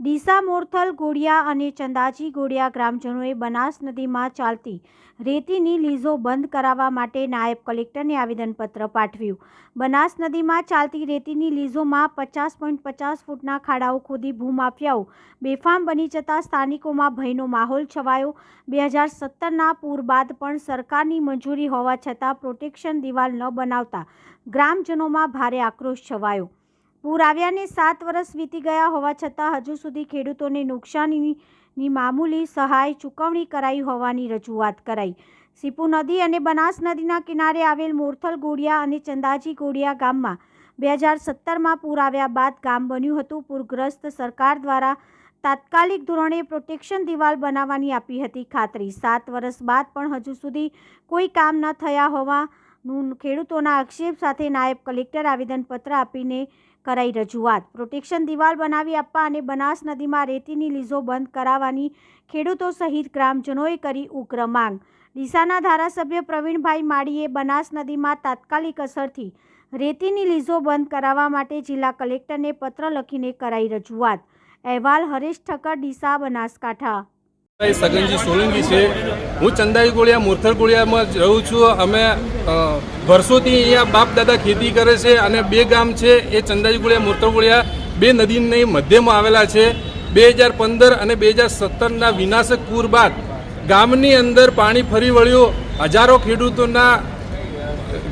ડીસા મોરથલ ગોળિયા અને ચંદાજી ગોળિયા ગ્રામજનોએ બનાસ નદીમાં ચાલતી રેતીની લીઝો બંધ કરાવવા માટે નાયબ કલેક્ટરને આવેદનપત્ર પાઠવ્યું. બનાસ નદીમાં ચાલતી રેતીની લીઝોમાં પચાસ પોઈન્ટ પચાસ ફૂટના ખાડાઓ ખોદી ભૂમાફિયાઓ બેફામ બની જતા સ્થાનિકોમાં ભયનો માહોલ છવાયો. બે હજાર સત્તરના પૂર બાદ પણ સરકારની મંજૂરી હોવા છતાં પ્રોટેક્શન દિવાલ ન બનાવતા ગ્રામજનોમાં ભારે આક્રોશ છવાયો. પૂર આવ્યાને સાત વર્ષ વીતી ગયા હોવા છતાં હજુ સુધી ખેડૂતોને નુકસાનીની મામૂલી સહાય ચૂકવણી કરાઈ હોવાની રજૂઆત કરાઈ. સીપુ નદી અને બનાસ નદીના કિનારે આવેલ મોરથલ ગોળિયા અને ચંદાજી ગોળિયા ગામમાં બે હજાર સત્તરમાં પૂર આવ્યા બાદ ગામ બન્યું હતું. પૂરગ્રસ્ત સરકાર દ્વારા તાત્કાલિક ધોરણે પ્રોટેક્શન દિવાલ બનાવવાની આપી હતી ખાતરી. સાત વર્ષ બાદ પણ હજુ સુધી કોઈ કામ ન થયા હોવાનું ખેડૂતોના આક્ષેપ સાથે નાયબ કલેક્ટર આવેદનપત્ર આપીને કરાઈ રજૂઆત. પ્રોટેક્શન દિવાલ બનાવી આપવા અને બનાસ નદીમાં રેતીની લીઝો બંધ કરાવવાની ખેડૂતો સહિત ગ્રામજનોએ કરી ઉગ્ર માંગ. ડીસાના ધારાસભ્ય પ્રવીણભાઈ માળીએ બનાસ નદીમાં તાત્કાલિક અસરથી રેતીની લીઝો બંધ કરાવવા માટે જિલ્લા કલેક્ટરને પત્ર લખીને કરાઈ રજૂઆત. અહેવાલ હરેશ ઠક્કર, ડીસા બનાસકાંઠા. સગનજી સોલંકી છે. હું ચંદાઈ ગોળિયા મોરથલ ગોળિયામાં રહું છું. અમે વર્ષોથી અહીંયા બાપ દાદા ખેતી કરે છે અને બે ગામ છે, એ ચંદાઈ ગોળિયા મોરથલ ગોળિયા, બે નદીની મધ્યમાં આવેલા છે. બે હજાર પંદર અને બે હજાર સત્તરના વિનાશક પૂર બાદ ગામની અંદર પાણી ફરી વળ્યું. હજારો ખેડૂતોના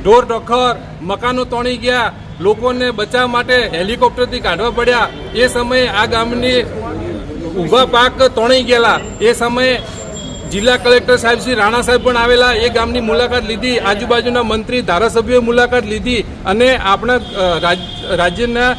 ઢોર ડખર મકાનો તોણી ગયા. લોકોને બચાવ માટે હેલિકોપ્ટરથી કાઢવા પડ્યા. એ સમયે આ ગામની ઊભા પાક તોણાઈ ગયેલા. એ સમયે જિલ્લા કલેક્ટર સાહેબ શ્રી રાણા સાહેબ પણ આવેલા. એ ગામની મુલાકાત લીધી. આજુબાજુના મંત્રી, ધારાસભ્યોએ મુલાકાત લીધી અને આપણા રાજ- રાજ્યના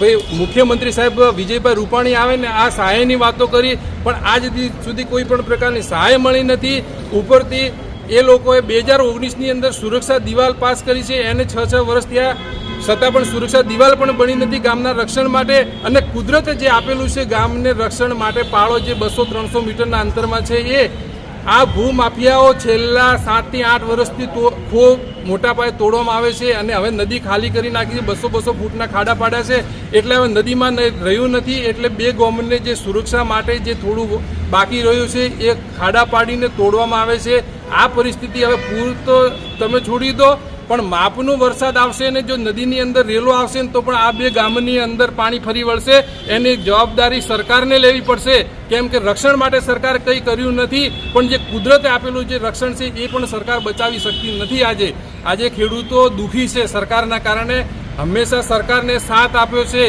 ભાઈ, મુખ્યમંત્રી સાહેબ વિજયભાઈ રૂપાણી આવે ને આ સહાયની વાતો કરી. પણ આજ સુધી કોઈ પણ પ્રકારની સહાય મળી નથી. ઉપરથી એ લોકોએ બે હજાર ઓગણીસની અંદર સુરક્ષા દિવાલ પાસ કરી છે. એને છ છ વર્ષ થયા. છતાં પણ સુરક્ષા દિવાલ પણ બની નથી ગામના રક્ષણ માટે અને કુદરતે જે આપેલું છે ગામને રક્ષણ માટે પાળો જે બસો ત્રણસો મીટરના અંતરમાં છે એ આ ભૂમાફિયાઓ છેલ્લા સાતથી આઠ વર્ષથી તો ખૂબ મોટા પાયે તોડવામાં આવે છે અને હવે નદી ખાલી કરી નાખી છે, બસો બસો ફૂટના ખાડા પાડ્યા છે. એટલે હવે નદીમાં રહ્યું નથી, એટલે બે ગોમને જે સુરક્ષા માટે જે થોડું બાકી રહ્યું છે એ ખાડા પાડીને તોડવામાં આવે છે. આ પરિસ્થિતિ હવે પૂર તો તમે છોડી દો. પણ માપનો વરસાદ આવશે ને જો નદીની અંદર રેલો આવશે તો પણ આ બે ગામની અંદર પાણી ફરી વળશે. એની જવાબદારી સરકારને લેવી પડશે. કેમ કે રક્ષણ માટે સરકાર કંઈ કર્યું નથી, પણ જે કુદરતે આપેલું જે રક્ષણ છે એ પણ સરકાર બચાવી શકતી નથી આજે. આજે ખેડૂતો દુઃખી છે સરકારના કારણે. હંમેશા સરકારને સાથ આપ્યો છે.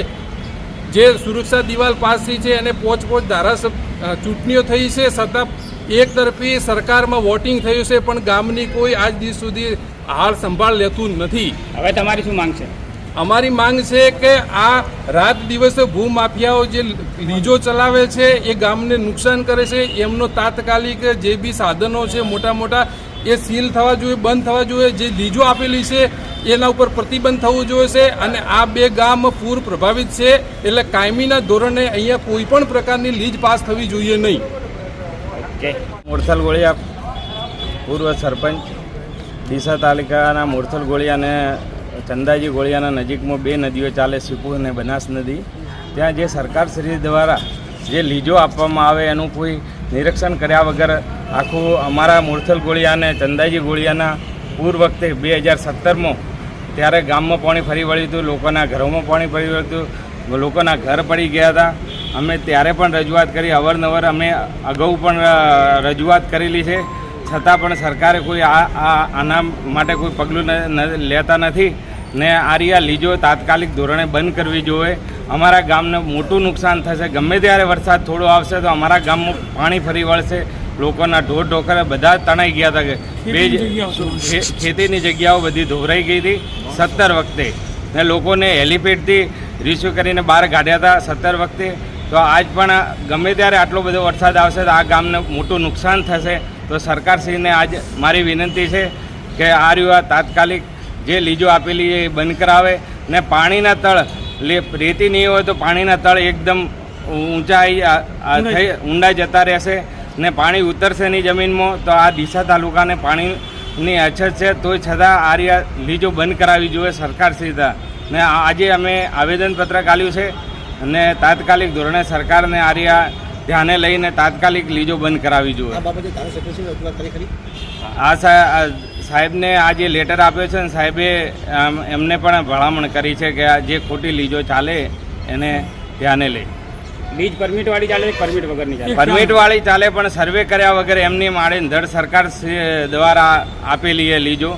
જે સુરક્ષા દિવાલ પાસ થઈ છે અને પોચ પોચ ધારાસભ્ય ચૂંટણીઓ થઈ છે, છતાં એક તરફી સરકારમાં વોટિંગ થયું છે પણ ગામની કોઈ આજ દિવસ સુધી હાલ સંભાળ લેતું નથી. હવે તમારી શું માંગ છે? અમારી માંગ છે કે આ રાત દિવસે ભૂમાફિયાઓ જે લીજો ચલાવે છે એ ગામને નુકસાન કરે છે. એમનો તાત્કાલિક જે બી સાધનો છે મોટા મોટા એ સીલ થવા જોઈએ બંધ થવા જોઈએ. જે લીજો આપેલી છે એના ઉપર પ્રતિબંધ થવું જોઈએ છે. અને આ બે ગામ પૂર પ્રભાવિત છે એટલે કાયમીના ધોરણે અહીંયા કોઈ પણ પ્રકારની લીજ પાસ થવી જોઈએ નહીં. ઓકે મોરથલ ગોળિયા પૂર્વ સરપંચ, ડીસા તાલુકાના મોરથલ ગોળિયા અને ચંદાજી ગોળિયાના નજીકમાં બે નદીઓ ચાલે સીપુ અને બનાસ નદી. ત્યાં જે સરકારશ્રી દ્વારા જે લીજો આપવામાં આવે એનું કોઈ નિરીક્ષણ કર્યા વગર આખું અમારા મોરથલ ગોળિયા અને ચંદાજી ગોળિયાના પૂર વખતે બે હજાર સત્તરમાં ત્યારે ગામમાં પાણી ફરી વળ્યું હતું, લોકોના ઘરોમાં પાણી ફરી વળ્યું હતું, લોકોના ઘર પડી ગયા હતા. અમે ત્યારે પણ રજૂઆત કરી અવારનવાર અમે અગાઉ પણ રજૂઆત કરેલી છે. છતાં પણ સરકારે કોઈ આ આ આના માટે કોઈ પગલું લેતા નથી. ને આરિયા લીજો તાત્કાલિક ધોરણે બંધ કરવી જોઈએ. અમારા ગામને મોટું નુકસાન થશે. ગમે ત્યારે વરસાદ થોડો આવશે તો અમારા ગામમાં પાણી ફરી વળશે. લોકોના ઢોર ઢોકરા બધા તણાઈ ગયા હતા કે બે ખેતીની જગ્યાઓ બધી ધોવરાઈ ગઈ હતી સત્તર વખતે. ને લોકોને હેલિપેડથી રિસ્યુ કરીને બહાર કાઢ્યા હતા સત્તર વખતે. તો આજ પણ ગમે ત્યારે આટલો બધો વરસાદ આવશે તો આ ગામને મોટું નુકસાન થશે. તો સરકારશ્રીને આજ મારી વિનંતી છે કે આ રીવા તાત્કાલિક જે લીજો આપેલી એ બંધ કરાવે ને પાણીના તળ રેતી નહીં હોય તો પાણીના તળ એકદમ ઊંચાઈ થઈ ઊંડા જતા રહેશે ને પાણી ઉતરશે નહીં જમીનમાં તો આ ડીસા તાલુકાને પાણીની અછત છે. તોય છતાં આ લીજો બંધ કરાવી જોઈએ સરકાર શ્રી ને આજે અમે આવેદનપત્ર કાઢ્યું છે અને તાત્કાલિક ધોરણે સરકારને આર્યા ધ્યાને લઈને તાત્કાલિક લીજો બંધ કરાવી જોઈએ. આ સાહેબને આ જે લેટર આપ્યો છે ને સાહેબે એમને પણ ભલામણ કરી છે કે આ જે ખોટી લીજો ચાલે એને ધ્યાને લે લીજ પરમિટ વાળી ચાલે છે પરમિટ વગરની ચાલે. પરમિટ વાળી ચાલે પણ સર્વે કર્યા વગર એમની માળે ધડ સરકાર દ્વારા આપેલી એ લીજો.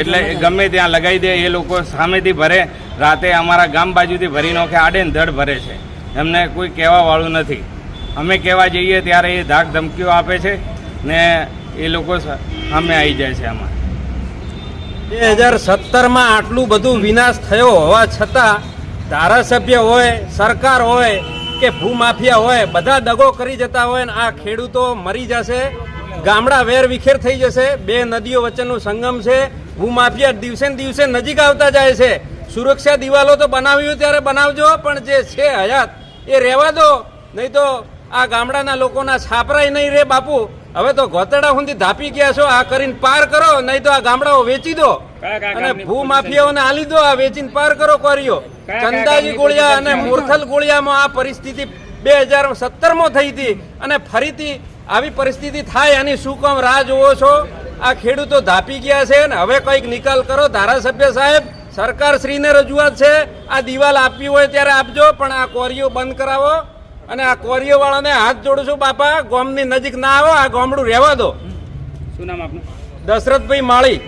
એટલે ગમે ત્યાં લગાવી દે એ લોકો સામેથી ભરે. રાતે અમારા ગામ બાજુથી ભરી નોખે આડે ધડ ભરે છે. એમને કોઈ કહેવા વાળું નથી. અમે કહેવા જઈએ ત્યારે એ ધાક ધમકીઓ આપે છે ને એ લોકો સામે આવી જાય છે આમાં. બે હજાર સત્તરમાં આટલું બધું વિનાશ થયો હોવા છતાં ધારાસભ્ય હોય સરકાર હોય કે ભૂમાફિયા હોય, બધા દગો કરી જતા હોય ને આ ખેડૂતો મરી જશે. ગામડા વેર વિખેર થઈ જશે. બે નદીઓ વચ્ચેનું સંગમ છે. ભૂમાફિયા દિવસે ને દિવસે નજીક આવતા જાય છે. સુરક્ષા દિવાલો તો બનાવ્યું ત્યારે બનાવજો, પણ જે છે હયાત, એ રહેવા દો. નહીં તો આ ગામડાના લોકોના છાપરાય નહીં રે બાપુ. હવે તો ગોતડા સુધી ધાપી ગયા છો. આ કરીને પાર કરો, નહીં તો આ ગામડાઓ વેચી દો. અને ગામની ભૂ માફિયાઓને આલી દો આ વેચીને પાર કરો કર્યો ચંદાજી ગોળિયા અને મુરથલ મોરથલ ગોળિયામાં આ પરિસ્થિતિ બે હજાર સત્તરમાં થઈ હતી અને ફરીથી આવી પરિસ્થિતિ થાય આની શું કામ રાહ જોવો છો? આ ખેડૂતો ધાપી ગયા છે ને હવે કંઈક નિકાલ કરો. ધારાસભ્ય સાહેબ સરકાર શ્રીને રજૂઆત છે આ દિવાલ આપવી હોય ત્યારે આપજો પણ આ કોરીઓ બંધ કરાવો અને આ કોરીઓ વાળાને હાથ જોડું છું બાપા ગોમની નજીક ના આવો આ ગામડું રહેવા દો. શું નામ આપનું? દશરથભાઈ માળી.